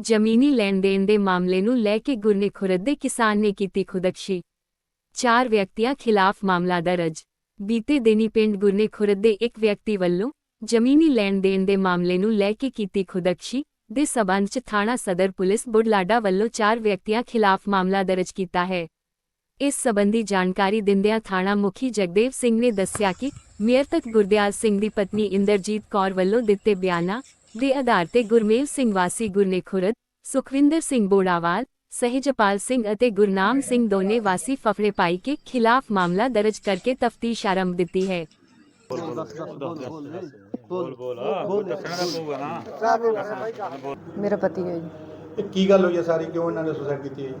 ਜ਼ਮੀਨੀ ਲੈਣ ਦੇਣ ਦੇ ਮਾਮਲੇ ਨੂੰ ਲੈ ਕੇ ਗੁਰਨੇ ਖੁਰਦ ਦੇ ਕਿਸਾਨ ਨੇ ਕੀਤੀ ਖੁਦਕਸ਼ੀ। ਚਾਰ ਵਿਅਕਤੀਆਂ ਖਿਲਾਫ ਮਾਮਲਾ ਦਰਜ। ਬੀਤੇ ਦਿਨੀ ਪਿੰਡ ਗੁਰਨੇ ਖੁਰਦ ਦੇ ਇੱਕ ਵਿਅਕਤੀ ਵੱਲੋਂ ਜ਼ਮੀਨੀ ਲੈਣ ਦੇਣ ਦੇ ਮਾਮਲੇ ਨੂੰ ਲੈ ਕੇ ਕੀਤੀ ਖੁਦਕਸ਼ੀ ਦੇ ਸਬੰਧ ਚ ਥਾਣਾ ਸਦਰ ਪੁਲਿਸ ਬੁਢਲਾਡਾ ਵੱਲੋਂ ਚਾਰ ਵਿਅਕਤੀਆਂ ਖਿਲਾਫ ਮਾਮਲਾ ਦਰਜ ਕੀਤਾ ਹੈ। ਇਸ ਸਬੰਧੀ ਜਾਣਕਾਰੀ ਦਿੰਦਿਆਂ ਥਾਣਾ ਮੁਖੀ ਜਗਦੇਵ ਸਿੰਘ ਨੇ ਦੱਸਿਆ ਕਿ ਮੇਅਰ ਮ੍ਰਿਤਕ ਗੁਰਦਿਆਲ ਸਿੰਘ ਦੀ ਪਤਨੀ ਇੰਦਰਜੀਤ ਕੌਰ ਵੱਲੋਂ ਦਿੱਤੇ ਬਿਆਨਾਂ ਦੇ ਆਧਾਰ ਤੇ ਗੁਰਮੇਲ ਸਿੰਘ ਵਾਸੀ ਗੁਰਨੇ ਖੁਰਦ ਸੁਖਵਿੰਦਰ ਸਿੰਘ ਬੋੜਾਵਾਲ ਸਹਿਜਪਾਲ ਸਿੰਘ ਅਤੇ ਗੁਰਨਾਮ ਸਿੰਘ ਦੋਨੇ ਵਾਸੀ ਫਫੜੇ ਪਾਈ ਕੇ ਖਿਲਾਫ ਮਾਮਲਾ ਦਰਜ ਕਰਕੇ ਤਫਤੀਸ਼ ਆਰੰਭ ਦਿੱਤੀ ਹੈ। ਮੇਰਾ ਪਤੀ ਹੈ ਜੀ। ਇਹ ਕੀ ਗੱਲ ਹੋਈ ਹੈ ਸਾਰੀ? ਕਿਉਂ ਇਹਨਾਂ ਨੇ ਸੁਸਾਈਡ ਕੀਤੀ ਹੈ?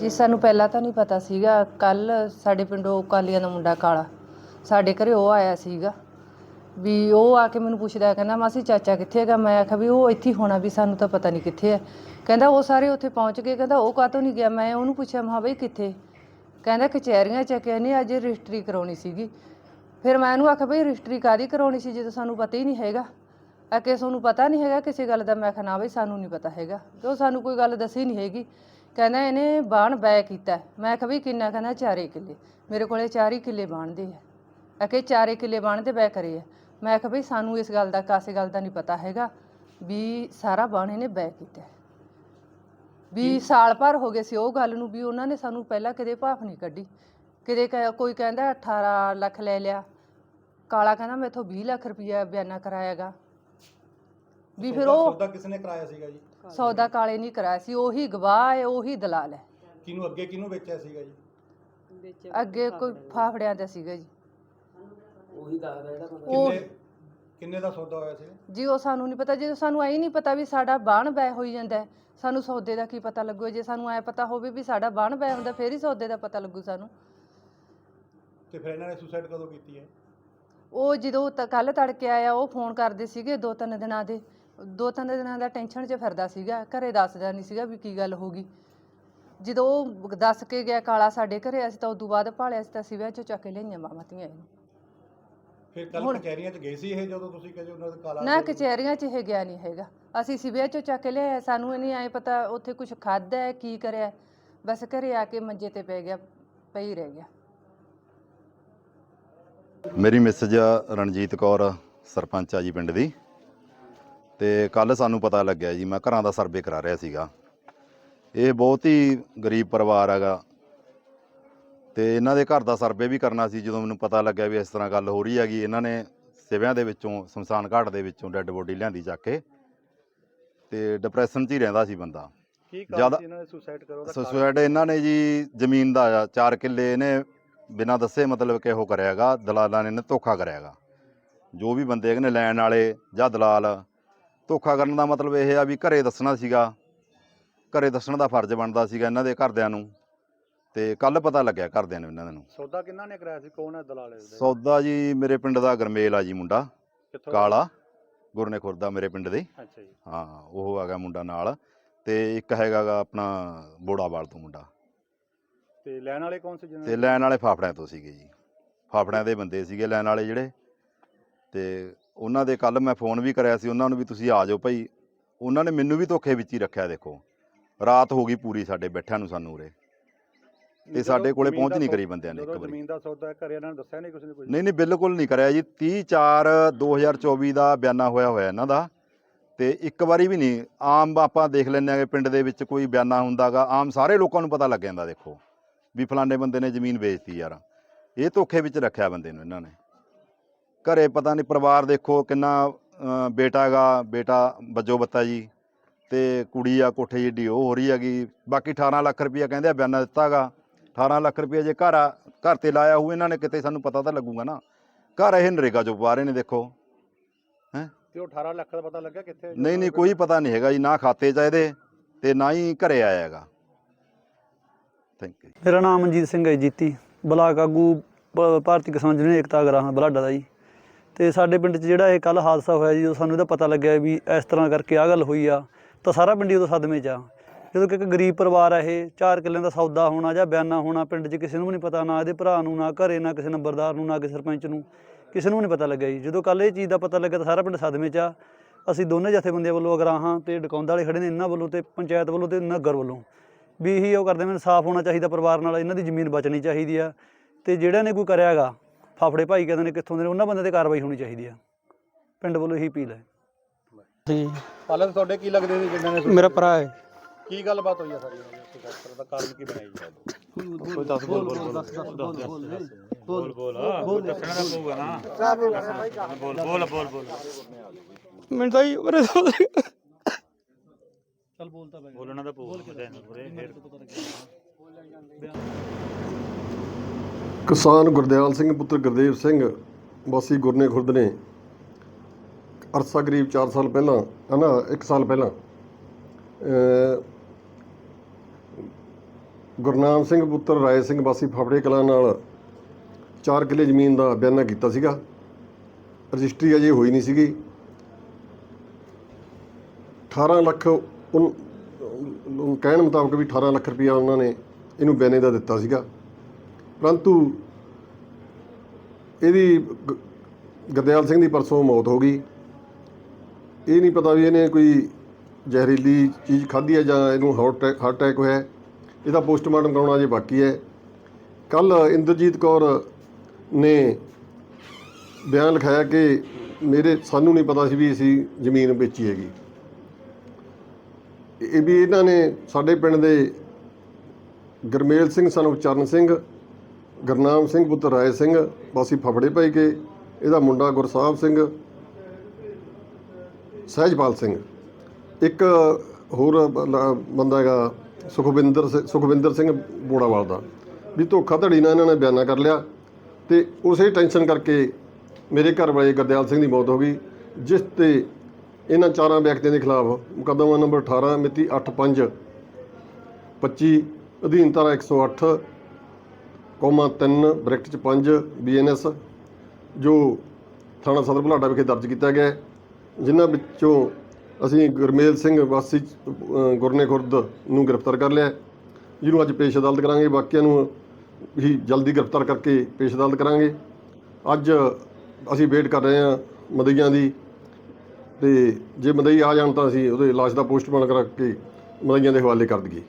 ਜੀ? ਸਾਨੂੰ ਪਹਿਲਾਂ ਤਾਂ ਨਹੀਂ ਪਤਾ ਸੀਗਾ। ਕੱਲ ਸਾਡੇ ਪਿੰਡੋਂ ਕਾਲੀਆਂ ਦਾ ਮੁੰਡਾ ਕਾਲਾ। ਸਾਡੇ ਘਰੇ ਉਹ ਆਇਆ ਸੀਗਾ। ਵੀ ਉਹ ਆ ਕੇ ਮੈਨੂੰ ਪੁੱਛਦਾ ਕਹਿੰਦਾ, ਮਾਸੀ, ਚਾਚਾ ਕਿੱਥੇ ਹੈਗਾ? ਮੈਂ ਆਖਿਆ ਵੀ ਉਹ ਇੱਥੇ ਹੀ ਹੋਣਾ ਵੀ ਸਾਨੂੰ ਤਾਂ ਪਤਾ ਨਹੀਂ ਕਿੱਥੇ ਹੈ। ਕਹਿੰਦਾ, ਉਹ ਸਾਰੇ ਉੱਥੇ ਪਹੁੰਚ ਗਏ। ਕਹਿੰਦਾ, ਉਹ ਕਾਹਤੋਂ ਨਹੀਂ ਗਿਆ? ਮੈਂ ਉਹਨੂੰ ਪੁੱਛਿਆ ਮਹਾ ਬਈ, ਕਿੱਥੇ? ਕਹਿੰਦਾ, ਕਚਹਿਰੀਆਂ ਚ ਕਿਹਾ ਨਹੀਂ ਅੱਜ ਰਜਿਸਟਰੀ ਕਰਾਉਣੀ ਸੀਗੀ। ਫਿਰ ਮੈਂ ਉਹਨੂੰ ਆਖਿਆ, ਬਈ, ਰਜਿਸਟਰੀ ਕਾਦੀ ਕਰਾਉਣੀ ਸੀ? ਜਦੋਂ ਸਾਨੂੰ ਪਤਾ ਹੀ ਨਹੀਂ ਹੈਗਾ। ਆ ਕਿ ਤੁਹਾਨੂੰ ਪਤਾ ਨਹੀਂ ਹੈਗਾ ਕਿਸੇ ਗੱਲ ਦਾ। ਮੈਂ ਕਿਹਾ ਨਾ ਬਈ, ਸਾਨੂੰ ਨਹੀਂ ਪਤਾ ਹੈਗਾ। ਤੇ ਉਹ ਸਾਨੂੰ ਕੋਈ ਗੱਲ ਦੱਸੀ ਨਹੀਂ ਹੈਗੀ? ਕਹਿੰਦਾ, ਇਹਨੇ ਬਾਣ ਬੈ ਕੀਤਾ ਮੈਂ ਆਖਿਆ ਵੀ ਕਿੰਨਾ? ਕਹਿੰਦਾ, ਚਾਰੇ ਕਿੱਲੇ। ਮੇਰੇ ਕੋਲੇ ਚਾਰ ਹੀ ਕਿੱਲੇ ਬਾਣਦੇ ਆ ਆ। ਕਿ ਚਾਰੇ ਕਿੱਲੇ ਬਾਣਦੇ ਬੈ ਕਰੇ ਆ। ਮੈਂ ਕਿਹਾ ਵੀ ਸਾਨੂੰ ਇਸ ਗੱਲ ਦਾ ਕਾਸੇ ਗੱਲ ਦਾ ਨਹੀਂ ਪਤਾ ਹੈਗਾ ਵੀ ਸਾਰਾ ਬਾਣ ਇਹਨੇ ਬੈ ਕੀਤਾ। ਵੀ ਸਾਲ ਭਰ ਹੋ ਗਏ ਸੀ ਉਹ ਗੱਲ ਨੂੰ ਵੀ ਉਹਨਾਂ ਨੇ ਸਾਨੂੰ ਪਹਿਲਾਂ ਕਦੇ ਭਾਫ ਨਹੀਂ ਕੱਢੀ। ਕਿਤੇ ਕੋਈ ਕਹਿੰਦਾ 18 ਲੱਖ ਲੈ ਲਿਆ। ਕਾਲਾ ਕਹਿੰਦਾ ਮੈਥੋਂ 20 ਲੱਖ ਰੁਪਇਆ ਬਿਆਨਾ ਕਰਾਇਆਗਾ। ਵੀ ਫਿਰ ਉਹ ਸੌਦਾ ਕਿਸ ਨੇ ਕਰਾਇਆ ਸੀਗਾ ਜੀ? ਸੌਦਾ ਕਾਲੇ ਨਹੀਂ ਕਰਾਇਆ ਸੀ ਉਹੀ ਗਵਾਹ ਹੈ ਉਹੀ ਦਲਾਲ ਹੈ। ਕਿਹਨੂੰ ਅੱਗੇ ਕਿਹਨੂੰ ਵੇਚਿਆ ਸੀਗਾ ਜੀ? ਅੱਗੇ ਕੋਈ ਫਾਫੜਿਆਂ ਦਾ ਸੀਗਾ ਜੀ। ਉਹ ਕਿੰਨੇ ਕਿੰਨੇ ਦਾ ਸੌਦਾ ਹੋਇਆ ਸੀ? ਜੀ ਉਹ ਸਾਨੂੰ ਨਹੀਂ ਪਤਾ। ਜੇ ਸਾਨੂੰ ਐ ਨਹੀਂ ਪਤਾ ਵੀ ਸਾਡਾ ਬਾਣ ਬੈ ਹੋਈ ਜਾਂਦਾ ਹੈ, ਸਾਨੂੰ ਸੌਦੇ ਦਾ ਕੀ ਪਤਾ ਲੱਗੂ? ਜੇ ਸਾਨੂੰ ਐ ਪਤਾ ਹੋਵੇ ਵੀ ਸਾਡਾ ਬਾਣ ਬੈ ਹੁੰਦਾ ਫੇਰ ਹੀ ਸੌਦੇ ਦਾ ਪਤਾ ਲੱਗੂ ਸਾਨੂੰ। ਤੇ ਫਿਰ ਇਹਨਾਂ ਨੇ ਸੁਸਾਈਡ ਕਦੋਂ ਕੀਤੀ ਹੈ? ਉਹ ਜਦੋਂ ਕੱਲ ਤੜਕੇ ਆਇਆ ਉਹ ਫੋਨ ਕਰਦੇ ਸੀਗੇ ਦੋ ਤਿੰਨ ਦਿਨਾਂ ਦੇ। ਦੋ ਤਿੰਨ ਦਿਨਾਂ ਦਾ ਟੈਨਸ਼ਨ 'ਚ ਫਿਰਦਾ ਸੀਗਾ ਘਰੇ ਦੱਸਦਾ ਨਹੀਂ ਸੀਗਾ ਵੀ ਕੀ ਗੱਲ ਹੋ ਗਈ। ਜਦੋਂ ਉਹ ਦੱਸ ਕੇ ਗਿਆ ਕਾਲਾ ਸਾਡੇ ਘਰੇ ਅਸੀਂ ਤਾਂ ਉਦੋਂ ਬਾਅਦ ਭਾਲਿਆ ਸੀ ਤਾਂ ਸਿਵਿਆਂ 'ਚੋਂ ਚੱਕ ਕੇ ਲਈਆਂ ਮਾਮਤੀਆਂ ਇਹਨੂੰ। ਫਿਰ ਕੱਲ ਹੁਣ- ਕਚਹਿਰੀਆਂ 'ਚ ਗਏ ਸੀ ਇਹ ਜਦੋਂ ਤੁਸੀਂ ਕਹਿੰਦੇ ਉਹਨਾਂ ਦਾ ਕਾਲਾ ਨਾ ਕਚਹਿਰੀਆਂ 'ਚ ਇਹ ਗਿਆ ਨਹੀਂ ਹੈਗਾ। ਅਸੀਂ ਸਿਵਿਆਂ 'ਚੋਂ ਚੱਕ ਕੇ ਲਿਆਏ ਸਾਨੂੰ ਇਹ ਨਹੀਂ ਆਏ ਪਤਾ ਉੱਥੇ ਕੁਝ ਖਾਦਾ ਹੈ ਕੀ ਕਰਿਆ ਬਸ ਘਰੇ ਆ ਕੇ ਮੰਜੇ ਤੇ ਪੈ ਗਿਆ ਪਈ ਰਹਿ ਗਿਆ। ਮੇਰੀ ਮਿਸਜ ਰਣਜੀਤ ਕੌਰ ਸਰਪੰਚ ਆ ਜੀ ਪਿੰਡ ਦੀ। ਤੇ ਕੱਲ ਸਾਨੂੰ ਪਤਾ ਲੱਗਿਆ ਜੀ ਮੈਂ ਘਰਾਂ ਦਾ ਸਰਵੇ ਕਰਾ ਰਿਹਾ ਸੀਗਾ। ਇਹ ਬਹੁਤ ਹੀ ਗਰੀਬ ਪਰਿਵਾਰ ਹੈਗਾ। ਤੇ ਇਹਨਾਂ ਦੇ ਘਰ ਦਾ ਸਰਵੇ ਵੀ ਕਰਨਾ ਸੀ ਜਦੋਂ ਮੈਨੂੰ ਪਤਾ ਲੱਗਿਆ ਵੀ ਇਸ ਤਰ੍ਹਾਂ ਗੱਲ ਹੋ ਰਹੀ ਹੈਗੀ ਇਹਨਾਂ ਨੇ ਸਿਵਿਆਂ ਦੇ ਵਿੱਚੋਂ ਸ਼ਮਸ਼ਾਨ ਘਾਟ ਦੇ ਵਿੱਚੋਂ ਡੈੱਡ ਬੋਡੀ ਲਿਆਂਦੀ ਚੱਕ ਕੇ ਤੇ ਡਿਪਰੈਸ਼ਨ 'ਚ ਹੀ ਰਹਿੰਦਾ ਸੀ ਬੰਦਾ। ਕੀ ਜ਼ਿਆਦਾ- ਸੀ ਇਹਨਾਂ ਨੇ ਸੁਸਾਈਡ ਕਰੋ ਸੁਸਾਈਡ ਇਹਨਾਂ ਨੇ ਜੀ ਜ਼ਮੀਨ ਦਾ 4 ਕਿੱਲੇ ਇਹਨੇ ਬਿਨਾਂ ਦੱਸੇ ਮਤਲਬ ਕਿ ਉਹ ਕਰਿਆਗਾ ਦਲਾਲਾਂ ਨੇ ਇਹਨੇ ਧੋਖਾ ਕਰਿਆਗਾ ਜੋ ਵੀ ਬੰਦੇ ਨੇ ਲੈਣ ਵਾਲੇ ਜਾਂ ਦਲਾਲ ਧੋਖਾ ਕਰਨ ਦਾ ਮਤਲਬ ਇਹ ਆ ਵੀ ਘਰੇ ਦੱਸਣਾ ਸੀਗਾ ਘਰੇ ਦੱਸਣ ਦਾ ਫਰਜ਼ ਬਣਦਾ ਸੀਗਾ ਇਹਨਾਂ ਦੇ ਘਰਦਿਆਂ ਨੂੰ। ਤੇ ਕੱਲ ਪਤਾ ਲੱਗਿਆ ਘਰਦਿਆਂ ਨੂੰ ਇਹਨਾਂ ਨੂੰ। ਸੌਦਾ ਕਿੰਨਾ ਨੇ ਕਰਾਇਆ ਸੀ? ਕੌਣ ਹੈ ਦਲਾਲ ਸੌਦਾ ਜੀ ਮੇਰੇ ਪਿੰਡ ਦਾ ਗਰਮੇਲ ਆ ਜੀ ਮੁੰਡਾ ਕਾਲਾ ਗੁਰਨੇ ਖੁਰਦਾ ਮੇਰੇ ਪਿੰਡ ਦੇ। ਅੱਛਾ ਜੀ। ਹਾਂ ਉਹ ਹੈਗਾ ਮੁੰਡਾ ਨਾਲ ਤੇ ਇੱਕ ਹੈਗਾ ਗਾ ਆਪਣਾ ਬੋੜਾਵਾਲ ਤੋਂ ਮੁੰਡਾ। ਤੇ ਲੈਣ ਵਾਲੇ ਕੌਣ ਸੀ ਜਿਹਨਾਂ ਤੇ ਲੈਣ ਵਾਲੇ ਫਾਫੜਿਆਂ ਤੋਂ ਸੀਗੇ ਜੀ। ਫਾਫੜਿਆਂ ਦੇ ਬੰਦੇ ਸੀਗੇ ਲੈਣ ਵਾਲੇ ਜਿਹੜੇ। ਤੇ ਉਹਨਾਂ ਦੇ ਕੱਲ ਮੈਂ ਫੋਨ ਵੀ ਕਰਿਆ ਸੀ ਉਹਨਾਂ ਨੂੰ ਵੀ ਤੁਸੀਂ ਆ ਜਾਓ ਭਾਈ। ਉਹਨਾਂ ਨੇ ਮੈਨੂੰ ਵੀ ਧੋਖੇ ਵਿੱਚ ਹੀ ਰੱਖਿਆ ਦੇਖੋ। ਰਾਤ ਹੋ ਗਈ ਪੂਰੀ ਸਾਡੇ ਬੈਠਿਆਂ ਨੂੰ ਸਾਨੂੰ ਉਰੇ। ਤੇ ਸਾਡੇ ਕੋਲੇ ਪਹੁੰਚ ਨਹੀਂ ਕਰੀ ਬੰਦਿਆਂ ਨੇ ਇੱਕ ਵਾਰੀ। ਜ਼ਮੀਨ ਦਾ ਸੌਦਾ ਕਰਿਆ ਇਹਨਾਂ ਨੇ ਦੱਸਿਆ ਨਹੀਂ ਕੁਝ ਨੇ ਕੁਝ ਨਹੀਂ ਨਹੀਂ ਬਿਲਕੁਲ ਨਹੀਂ ਕਰਿਆ ਜੀ। 30 4 2024 ਦਾ ਬਿਆਨਾ ਹੋਇਆ ਹੋਇਆ ਇਹਨਾਂ ਦਾ। ਤੇ ਇੱਕ ਵਾਰੀ ਵੀ ਨਹੀਂ ਆਮ ਆਪਾਂ ਦੇਖ ਲੈਂਦੇ ਆਂਗੇ ਪਿੰਡ ਦੇ ਵਿੱਚ ਕੋਈ ਬਿਆਨਾ ਹੁੰਦਾਗਾ ਆਮ ਸਾਰੇ ਲੋਕਾਂ ਨੂੰ ਪਤਾ ਲੱਗ ਜਾਂਦਾ ਦੇਖੋ ਵੀ ਫਲਾਣੇ ਬੰਦੇ ਨੇ ਜ਼ਮੀਨ ਵੇਚਤੀ ਯਾਰ। ਇਹ ਧੋਖੇ ਵਿੱਚ ਰੱਖਿਆ ਬੰਦੇ ਨੂੰ ਇਹਨਾਂ ਨੇ। ਘਰੇ ਪਤਾ ਨਹੀਂ ਪਰਿਵਾਰ ਦੇਖੋ ਕਿੰਨਾ ਅ, ਬੇਟਾ ਬੱਜੋ ਬੱਤਾ ਜੀ। ਤੇ ਕੁੜੀ ਆ ਕੋਠੇ ਜਿੱਡੀ ਉਹ ਹੋ ਰਹੀ ਹੈਗੀ। ਬਾਕੀ 18 ਲੱਖ ਰੁਪਇਆ ਕਹਿੰਦੇ ਆ ਬਿਆਨਾ ਦਿੱਤਾਗਾ 18 ਲੱਖ ਰੁਪਇਆ ਜੇ ਘਰ ਆ ਘਰ ਤੇ ਲਾਇਆ ਹੋਊ ਇਹਨਾਂ ਨੇ ਕਿਤੇ ਸਾਨੂੰ ਪਤਾ ਤਾਂ ਲੱਗੂਗਾ ਨਾ। ਘਰ ਇਹ ਨਰੇਗਾ ਚੋਂ ਪਾ ਰਹੇ ਨੇ ਦੇਖੋ। ਤੇ ਉਹ 18 ਲੱਖ ਦਾ ਪਤਾ ਲੱਗਿਆ ਕਿੱਥੇ? ਨਹੀਂ ਨਹੀਂ ਕੋਈ ਪਤਾ ਨਹੀਂ ਹੈਗਾ ਜੀ ਨਾ ਖਾਤੇ 'ਚ ਆ ਇਹਦੇ ਤੇ ਨਾ ਹੀ ਘਰੇ ਆਇਆ ਹੈਗਾ। ਥੈਂਕ ਯੂ ਮੇਰਾ ਨਾਮ ਮਨਜੀਤ ਸਿੰਘ ਹੈ ਜੀਤੀ। ਬਲਾਕ ਆਗੂ ਭ- ਭਾਰਤੀ ਕਿਸਾਨ ਯੂਨੀਅਨ ਏਕਤਾ ਗਰਾਹਾਂ ਬਲਾਡਾ ਦਾ ਜੀ। ਤੇ ਸਾਡੇ ਪਿੰਡ 'ਚ ਜਿਹੜਾ ਇਹ ਕੱਲ ਹਾਦਸਾ ਹੋਇਆ ਜੀ ਜਦੋਂ ਸਾਨੂੰ ਇਹਦਾ ਪਤਾ ਲੱਗਿਆ ਵੀ ਇਸ ਤਰ੍ਹਾਂ ਕਰਕੇ ਆ ਗੱਲ ਹੋਈ ਆ ਤਾਂ ਸਾਰਾ ਪਿੰਡ ਹੀ ਉਦੋਂ ਸਦਮੇ 'ਚ ਆ। ਜਦੋਂ ਕਿ ਇੱਕ ਗਰੀਬ ਪਰਿਵਾਰ ਆ ਇਹ ਚਾਰ ਕਿੱਲਿਆਂ ਦਾ ਸੌਦਾ ਹੋਣਾ ਜਾਂ ਬਿਆਨਾ ਹੋਣਾ ਪਿੰਡ 'ਚ ਕਿਸੇ ਨੂੰ ਵੀ ਨਹੀਂ ਪਤਾ ਨਾ ਇਹਦੇ ਭਰਾ ਨੂੰ ਨਾ ਘਰੇ ਨਾ ਕਿਸੇ ਨੰਬਰਦਾਰ ਨੂੰ ਨਾ ਕਿਸੇ ਸਰਪੰਚ ਨੂੰ ਕਿਸੇ ਨੂੰ ਵੀ ਨਹੀਂ ਪਤਾ ਲੱਗਿਆ ਜੀ। ਜਦੋਂ ਕੱਲ ਇਹ ਚੀਜ਼ ਦਾ ਪਤਾ ਲੱਗਿਆ ਤਾਂ ਸਾਰਾ ਪਿੰਡ ਸਦਮੇ 'ਚ ਆ। ਅਸੀਂ ਦੋਨੇ ਜਥੇਬੰਦੀਆਂ ਵੱਲੋਂ ਅਗਰਾਹਾਂ ਤੇ ਡਕੌਂਦਾ ਵਾਲੇ ਖੜੇ ਨੇ ਇਹਨਾਂ ਵੱਲੋਂ ਤੇ ਪੰਚਾਇਤ ਵੱਲੋਂ ਤੇ ਨਗਰ ਵੱਲੋਂ। ਵੀ ਇਹੀ ਉਹ ਕਰਦੇ ਨੇ ਇਨਸਾਫ ਹੋਣਾ ਚਾਹੀਦਾ ਪਰਿਵਾਰ ਨਾਲ ਇਹਨਾਂ ਦੀ ਜ਼ਮੀਨ ਬਚਣੀ ਚਾਹੀਦੀ ਆ। ਤੇ ਜਿਹੜਿਆਂ ਨੇ ਕੋਈ ਕਰਿਆਗਾ ਫਾਫੜੇ ਭਾਈ ਕਹਿੰਦੇ ਨੇ ਕਿੱਥੋਂ ਦੇ ਨੇ ਉਹਨਾਂ ਬੰਦੇ ਤੇ ਕਾਰਵਾਈ ਹੋਣੀ ਚਾਹੀਦੀ ਆ। ਪਿੰਡ ਵੱਲੋਂ ਇਹੀ ਅਪੀਲ ਹੈ। ਜੀ। ਹਾਲਤ ਤੁਹਾਡੇ ਕੀ ਲੱਗਦੇ ਸੀ ਜਿਨ੍ਹਾਂ ਨੇ ਮੇਰਾ ਭਰਾ ਹੈ। ਕੀ ਗੱਲਬਾਤ ਹੋਈ ਆ ਸਾਰੀ ਸੁਸਾਇਡ ਦਾ ਕਾਰਨ ਕੀ ਬਣਾਈ ਜੀ ਕੋਈ ਦੱਸ ਬੋਲ ਬੋਲ ਬੋਲ ਬੋਲ ਹਾਂ ਕੋਈ ਦੱਸਣਾ ਤਾਂ ਪਊਗਾ ਨਾ ਬੋਲ ਬੋਲ ਬੋਲ ਬੋਲ ਮੈਨੂੰ ਤਾਂ ਜੀ ਮੇਰੇ ਬੋਲਣਾ ਤਾਂ ਪਊਗਾ ਫਿਰ ਕਿਸਾਨ ਗੁਰਦਿਆਲ ਸਿੰਘ ਪੁੱਤਰ ਗੁਰਦੇਵ ਸਿੰਘ ਵਾਸੀ ਗੁਰਨੇ ਖੁਰਦ ਨੇ ਅਰਸਾ ਕਰੀਬ 4 ਸਾਲ ਪਹਿਲਾਂ ਹਨਾ 1 ਸਾਲ ਪਹਿਲਾਂ ਗੁਰਨਾਮ ਸਿੰਘ ਪੁੱਤਰ, ਰਾਏ ਸਿੰਘ ਵਾਸੀ ਫਫੜੇ ਕਲਾਂ ਨਾਲ 4 ਕਿੱਲੇ ਜ਼ਮੀਨ ਦਾ ਬਿਆਨਾ ਕੀਤਾ ਸੀਗਾ। ਰਜਿਸਟਰੀ ਅਜੇ ਹੋਈ ਨਹੀਂ ਸੀਗੀ। 18 ਲੱਖ ਉਹ ਕਹਿਣ ਮੁਤਾਬਕ ਵੀ 18 ਲੱਖ ਰੁਪਇਆ ਉਹਨਾਂ ਨੇ ਇਹਨੂੰ ਬਿਆਨੇ ਦਾ ਦਿੱਤਾ ਸੀਗਾ। ਪਰੰਤੂ ਇਹਦੀ ਗ- ਗੁਰਦਿਆਲ ਸਿੰਘ ਦੀ ਪਰਸੋਂ ਮੌਤ ਹੋ ਗਈ। ਇਹ ਨਹੀਂ ਪਤਾ ਵੀ ਇਹਨੇ ਕੋਈ ਜ਼ਹਿਰੀਲੀ ਚੀਜ਼ ਖਾਧੀ ਹੈ ਜਾਂ ਇਹਨੂੰ ਹਾਰਟ ਅਟੈਕ ਹਾਰਟ ਅਟੈਕ ਹੋਇਆ ਇਹਦਾ ਪੋਸਟਮਾਰਟਮ ਕਰਾਉਣਾ ਅਜੇ ਬਾਕੀ ਹੈ। ਕੱਲ ਇੰਦਰਜੀਤ ਕੌਰ ਨੇ ਬਿਆਨ ਲਿਖਾਇਆ ਕਿ ਮੇਰੇ ਸਾਨੂੰ ਨਹੀਂ ਪਤਾ ਸੀ ਵੀ ਅਸੀਂ ਜ਼ਮੀਨ ਵੇਚੀ ਹੈਗੀ। ਇਹ ਵੀ ਇਹਨਾਂ ਨੇ ਸਾਡੇ ਪਿੰਡ ਦੇ ਗਰਮੇਲ ਸਿੰਘ ਸਾਨੂੰ ਚਰਨ ਸਿੰਘ, ਗੁਰਨਾਮ ਸਿੰਘ, ਪੁੱਤਰ ਰਾਏ ਸਿੰਘ, ਵਾਸੀ ਫਫੜੇ ਭਾਈ ਕੇ, ਇਹਦਾ ਮੁੰਡਾ ਗੁਰਸਾਹਿਬ ਸਿੰਘ, ਸਹਿਜਪਾਲ ਸਿੰਘ। ਇੱਕ ਹੋਰ ਬੰਦਾ ਹੈਗਾ ਸੁਖਵਿੰਦਰ ਸਿ- ਸੁਖਵਿੰਦਰ ਸਿੰਘ ਬੋੜਾਵਾਲ ਦਾ। ਵੀ ਧੋਖਾਧੜੀ ਨਾਲ ਇਹਨਾਂ ਨੇ ਬਿਆਨਾ ਕਰ ਲਿਆ ਤੇ ਉਸੇ ਟੈਨਸ਼ਨ ਕਰਕੇ ਮੇਰੇ ਘਰ ਵਾਲੇ ਗੁਰਦਿਆਲ ਸਿੰਘ ਦੀ ਮੌਤ ਹੋ ਗਈ, ਜਿਸ ਤੇ ਇਹਨਾਂ ਚਾਰਾਂ ਵਿਅਕਤੀਆਂ ਦੇ ਖਿਲਾਫ ਮੁਕੱਦਮਾ ਨੰਬਰ 18 ਮਿਤੀ 8/5 25 ਅਧੀਨ ਧਾਰਾ 108 ਕੋਮਾ 3 ਬ੍ਰੈਕਟ ਚ 5 ਬੀਐਨਐਸ ਜੋ ਥਾਣਾ ਸਦਰ ਬੁਲਾਡਾ ਵਿਖੇ ਦਰਜ ਕੀਤਾ ਗਿਆ ਹੈ, ਜਿਨ੍ਹਾਂ ਵਿੱਚੋਂ ਅਸੀਂ ਗੁਰਮੇਲ ਸਿੰਘ ਵਾਸੀ ਗੁਰਨੇ ਖੁਰਦ ਨੂੰ ਗ੍ਰਿਫਤਾਰ ਕਰ ਲਿਆ ਜਿਹਨੂੰ ਅੱਜ ਪੇਸ਼ ਅਦਾਲਤ ਕਰਾਂਗੇ। ਬਾਕੀਆਂ ਨੂੰ ਵੀ ਜਲਦੀ ਗ੍ਰਿਫਤਾਰ ਕਰਕੇ ਪੇਸ਼ ਅਦਾਲਤ ਕਰਾਂਗੇ। ਅੱਜ ਅਸੀਂ ਵੇਟ ਕਰ ਰਹੇ ਹਾਂ ਮਦਈਆਂ ਦੀ। ਤੇ ਜੇ ਮਦਈ ਆ ਜਾਣ ਤਾਂ ਅਸੀਂ ਉਹਦੇ ਲਾਸ਼ ਦਾ ਪੋਸਟਮਾਰਟਮ ਕਰਾ ਕੇ ਮਦਈਆਂ ਦੇ ਹਵਾਲੇ ਕਰ ਦਈਏ।